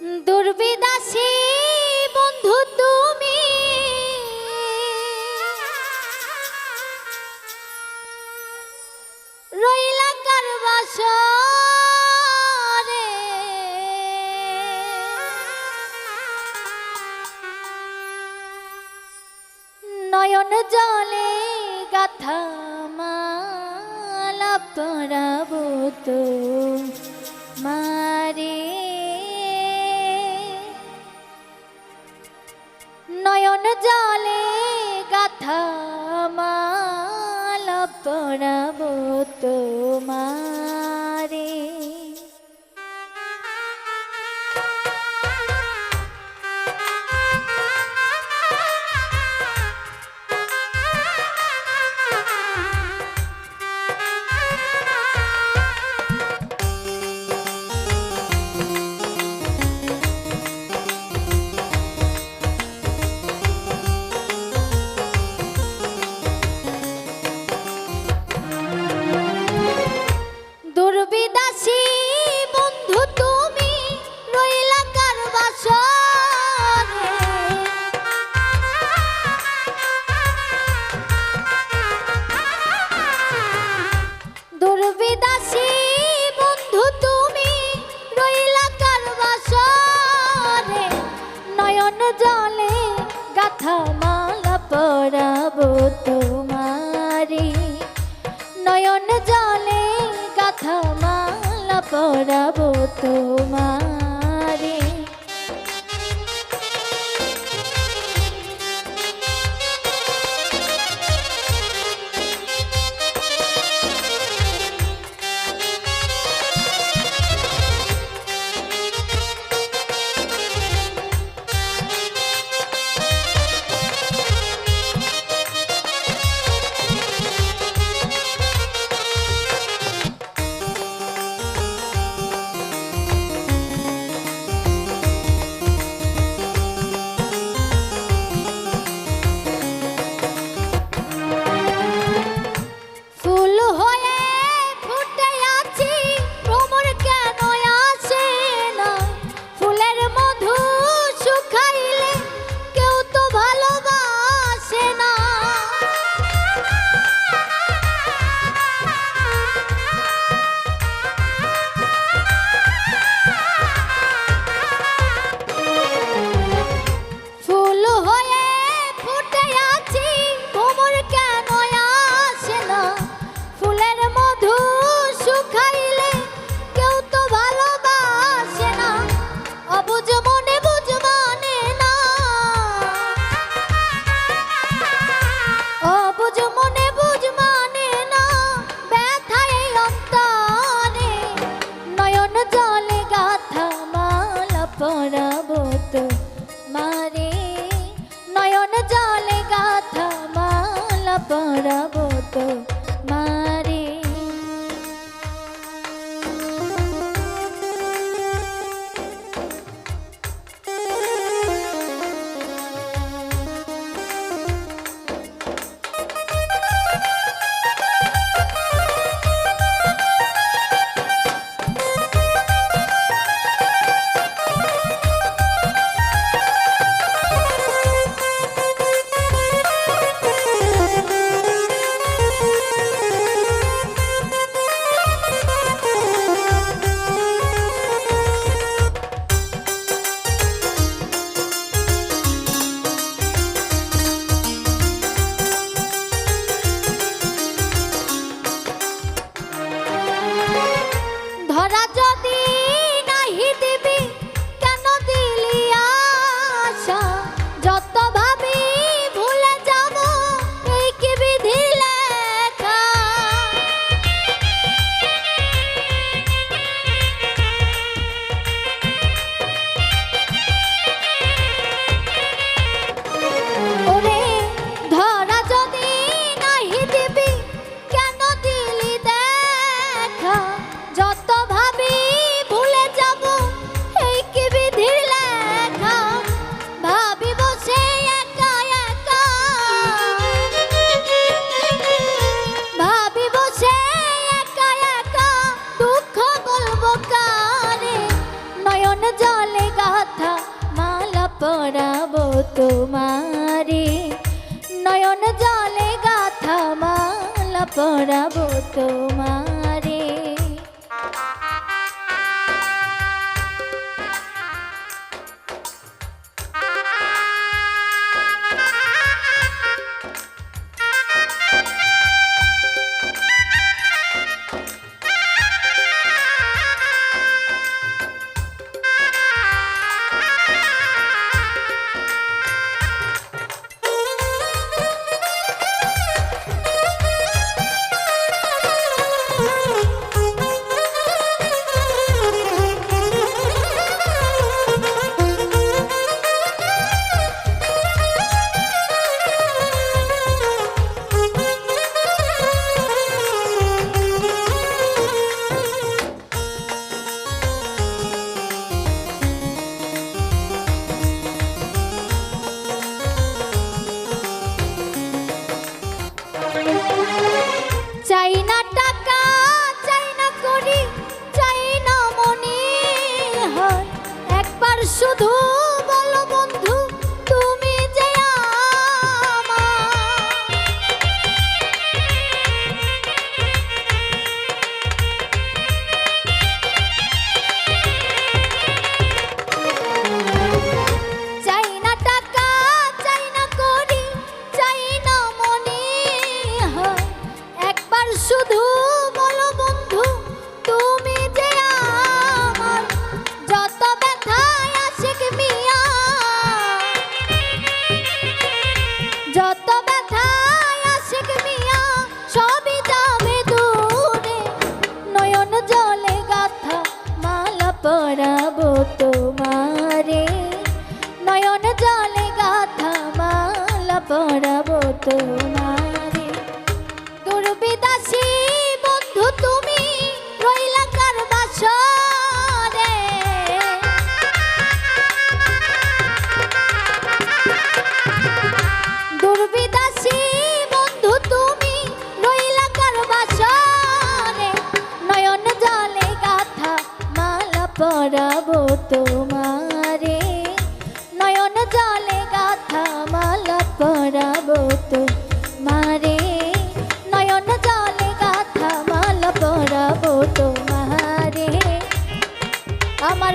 দুর্বিদাসী বন্ধু তুমি। রইলা নয়ন জলে গাথা মালা মারে ধামাল প্রণব তোমা গাথা মালা পরাবো তোমারে। নয়ন জলে গাথা মালা পরাবো তো the তোমারে। নয়ন জলে গাথা মালা পরাবো তোমার। শুধু পরাবো তোমারে। নয়ন জলে গাথা মালা পরাবো তোমার। পরাবো তোমারে। নয়ন জলে গাথা মালা পরাবো তোমারে। নয়ন জলে গাথা মালা পরাবো তোমারে। আমার